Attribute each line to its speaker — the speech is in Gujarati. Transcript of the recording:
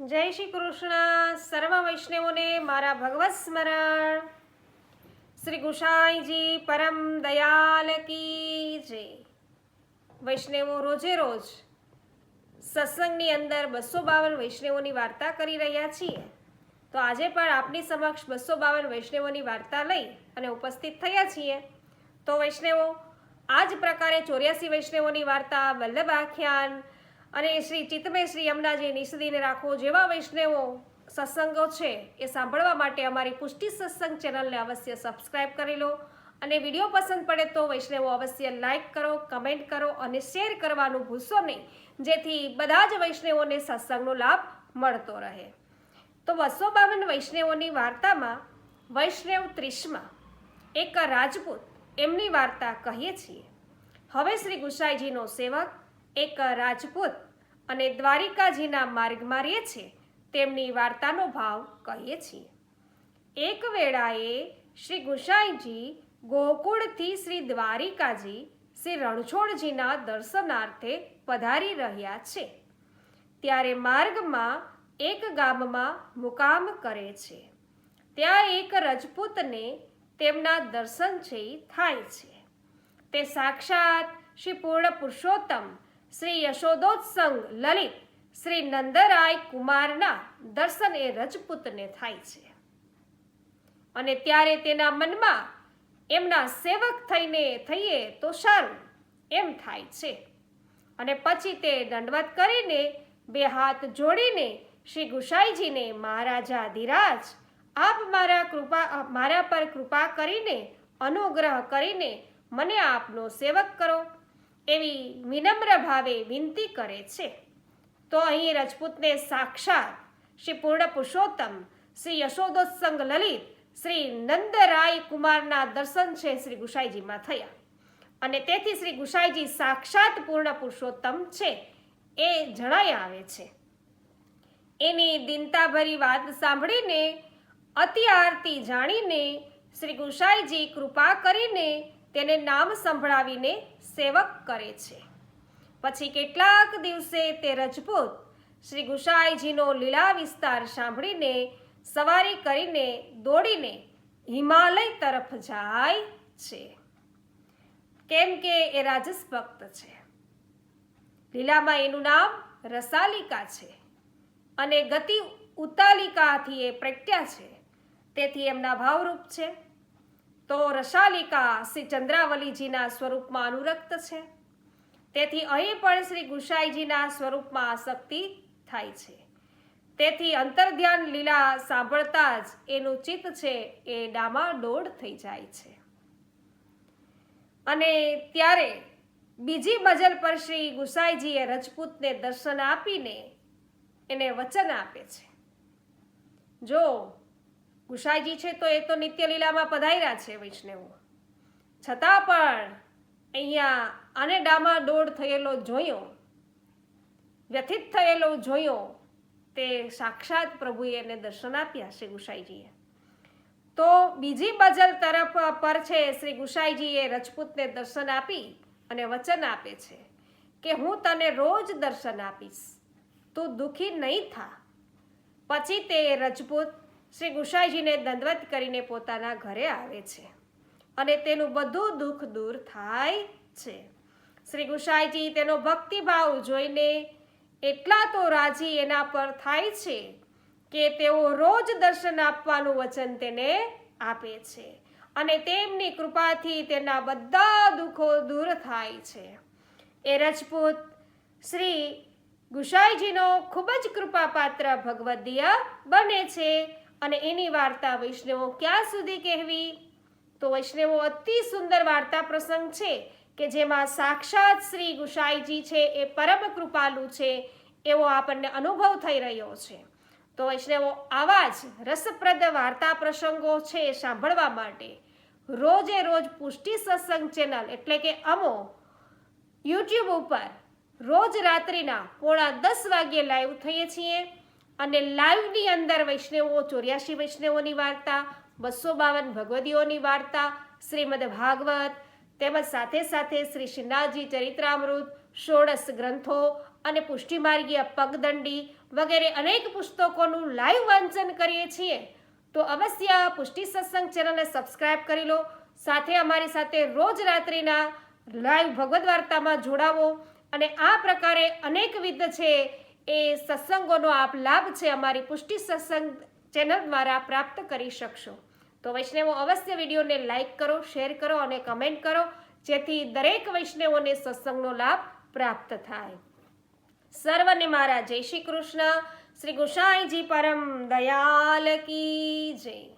Speaker 1: જય શ્રી કૃષ્ણ. સર્વ વૈષ્ણવોને મારા ભગવત સ્મરણ. શ્રી ગુસાઈજી પરમ દયાલ કી જય. વૈષ્ણવો રોજે રોજ સત્સંગની અંદર બસો બાવન વૈષ્ણવોની વાર્તા કરી રહ્યા છીએ. તો આજે પણ આપની સમક્ષ બસો બાવન વૈષ્ણવોની વાર્તા લઈ અને ઉપસ્થિત થયા છીએ. તો વૈષ્ણવો આ જ પ્રકારે ચોર્યાસી વૈષ્ણવોની વાર્તા વલ્લભ આખ્યાન અને શ્રી ચિત્તમય શ્રી યમુનાજી નિષદીને રાખો જેવા વૈષ્ણવો સત્સંગો છે એ સાંભળવા માટે અમારી પુષ્ટિ સત્સંગ ચેનલને અવશ્ય સબસ્ક્રાઇબ કરી લો અને વીડિયો પસંદ પડે તો વૈષ્ણવો અવશ્ય લાઇક કરો, કમેન્ટ કરો અને શેર કરવાનું ભૂલશો નહીં, જેથી બધા જ વૈષ્ણવોને સત્સંગનો લાભ મળતો રહે. તો બસો બાવન વૈષ્ણવોની વાર્તામાં વૈષ્ણવ ત્રીસમાં એક રાજપૂત એમની વાર્તા કહીએ છીએ. હવે શ્રી ગુસાઈજીનો સેવક એક રાજપૂત અને દ્વારિકાજીના માર્ગમાં રહે છે તેમની વાર્તાનો ભાવ કહીએ છીએ. એક વેળાએ શ્રી ગુસાઈજી ગોકુળથી શ્રી દ્વારિકાજી શ્રી રણછોડજીના દર્શનાર્થે પધારી રહ્યા છે. ત્યારે માર્ગમાં એક ગામમાં મુકામ કરે છે. ત્યાં એક રજપૂતને તેમના દર્શન છે થાય છે. તે સાક્ષાત શ્રી પૂર્ણ પુરુષોત્તમ શ્રી યશોદોત્સંગ લલિત શ્રી નંદરાય કુમારના દર્શન એ રજપૂતને થાય છે. અને ત્યારે તેના મનમાં એમના સેવક થઈને થઈએ તો સારું એમ થાય છે. અને પછી તે દંડવત કરીને બે હાથ જોડીને શ્રી ગુસાઈજીને, મહારાજા ધીરાજ, આપ મારા કૃપા, મારા પર કૃપા કરીને અનુગ્રહ કરીને મને આપનો સેવક કરો. એવી વિનમ્ર ભાવે વિનંતી કરે છે. તો અહીં રજપૂતને સાક્ષાત શ્રી પૂર્ણ પુરુષોત્તમ, શ્રી યશોદોત્સંગ લલિત, શ્રી નંદરાય કુમારના દર્શન છે શ્રી ગુસાઈજીમાં થયા. અને તેથી શ્રી ગુસાઈજી સાક્ષાત પૂર્ણ પુરુષોત્તમ છે એ જણાય આવે છે. એની દિનતાભરી વાત સાંભળીને અતિ આરતી જાણીને શ્રી ગુસાઈજી કૃપા કરીને તેને નામ સંભળાવીને સેવક કરે છે. પછી કેટલાક દિવસે તે રજપૂત શ્રી ગુસાઈજીનો લીલા વિસ્તાર સાંભળીને સવારી કરીને દોડીને હિમાલય તરફ જાય છે. કેમ કે એ રાજસ ભક્ત છે. લીલામાં એનું નામ રસાલિકા છે અને ગતિ ઉતાલિકાથી એ પ્રગટ્યા છે. તેથી એમના ભાવરૂપ છે. તો રસાલિકા શ્રી ચંદ્રાવલીજીના સ્વરૂપમાં અનુરક્ત છે. તેથી અહીં પણ શ્રી ગુસાઈજીના સ્વરૂપમાં આસક્તિ થાય છે. તેથી અંતર્ધ્યાન લીલા સાંભળતા જ એનું ચિત્ત છે એ ડામાડોળ થઈ જાય છે. અને ત્યારે બીજી મજલ પર શ્રી ગુસાઈજીએ રજપૂતને દર્શન આપીને એને વચન આપે છે. જો ગુસાઈજી છે તો એ તો નિત્ય લીલામાં પધાર્યા છે વૈષ્ણવો. છતાં પણ અહીંયા આને ડામાડોળ થયેલો જોયો, વ્યથિત થયેલો જોયો, તે સાક્ષાત પ્રભુએ એને દર્શન આપ્યા શ્રી ગુસાઈજીએ તો બીજી બજલ તરફ પર છે શ્રી ગુસાઈજીએ રજપૂતને દર્શન આપી અને વચન આપે છે કે હું તને રોજ દર્શન આપીશ, તું દુઃખી નહીં થા. પછી તે રજપૂત શ્રી ગુસાઈજીને દંડવત કરીને પોતાના ઘરે આવે છે અને તેનું બધું દુઃખ દૂર થાય છે. શ્રી ગુસાઈજી તેનો ભક્તિભાવ જોઈને એટલા તો રાજી એના પર થાય છે કે તેઓ રોજ દર્શન આપવાનું વચન તેને આપે છે અને તેમની કૃપાથી તેના બધા દુઃખો દૂર થાય છે. એ રજપૂત શ્રી ગુસાઈજીનો ખૂબ જ કૃપાપાત્ર ભગવદીય બને છે અને એની વાર્તા વૈષ્ણવો ક્યાં સુધી કહેવી? તો વૈષ્ણવો અતિ સુંદર વાર્તા પ્રસંગ છે કે જેમાં સાક્ષાત શ્રી ગુસાઈજી છે, એ પરમ કૃપાલુ છે, એવો આપણને અનુભવ થઈ રહ્યો છે. તો વૈષ્ણવો, આવા જ રસપ્રદ વાર્તા પ્રસંગો છે સાંભળવા માટે. રોજે રોજ પુષ્ટિ સત્સંગ ચેનલ એટલે કે અમો, યુટ્યુબ ઉપર રોજ રાત્રિના પોણા દસ વાગ્યે લાઈવ થઈએ છીએ. અને લાઈવની અંદર વૈષ્ણવો, ચોર્યાસી વૈષ્ણવોની વાર્તા, બસો બાવન ભગવદીઓની વાર્તા, શ્રીમદ ભાગવત, તેમજ સાથે સાથે શ્રી શ્રીનાથજી ચરિત્રામૃત, ષોડશ ગ્રંથો અને પુષ્ટિમાર્ગીય પગદંડી વગેરે અનેક પુસ્તકોનું લાઈવ વાંચન કરીએ છીએ. તો અવશ્ય પુષ્ટિ સત્સંગ ચેનલને સબસ્ક્રાઇબ કરી લો. સાથે અમારી સાથે રોજ રાત્રિના લાઈવ ભગવદ્ વાર્તામાં જોડાવો. અને આ પ્રકારે અનેકવિધ છે એ સત્સંગોનો આપ લાભ છે અમારી પુષ્ટિ સત્સંગ ચેનલ દ્વારા પ્રાપ્ત કરી શકશો. તો વૈષ્ણવો, અવશ્ય વિડીયોને લાઈક કરો, શેર કરો અને કમેન્ટ કરો, જેથી દરેક વૈષ્ણવોને સત્સંગનો લાભ પ્રાપ્ત થાય. સર્વને મારા જય શ્રી કૃષ્ણ. શ્રી ગુસાઈજી પરમ દયાલ કી જય.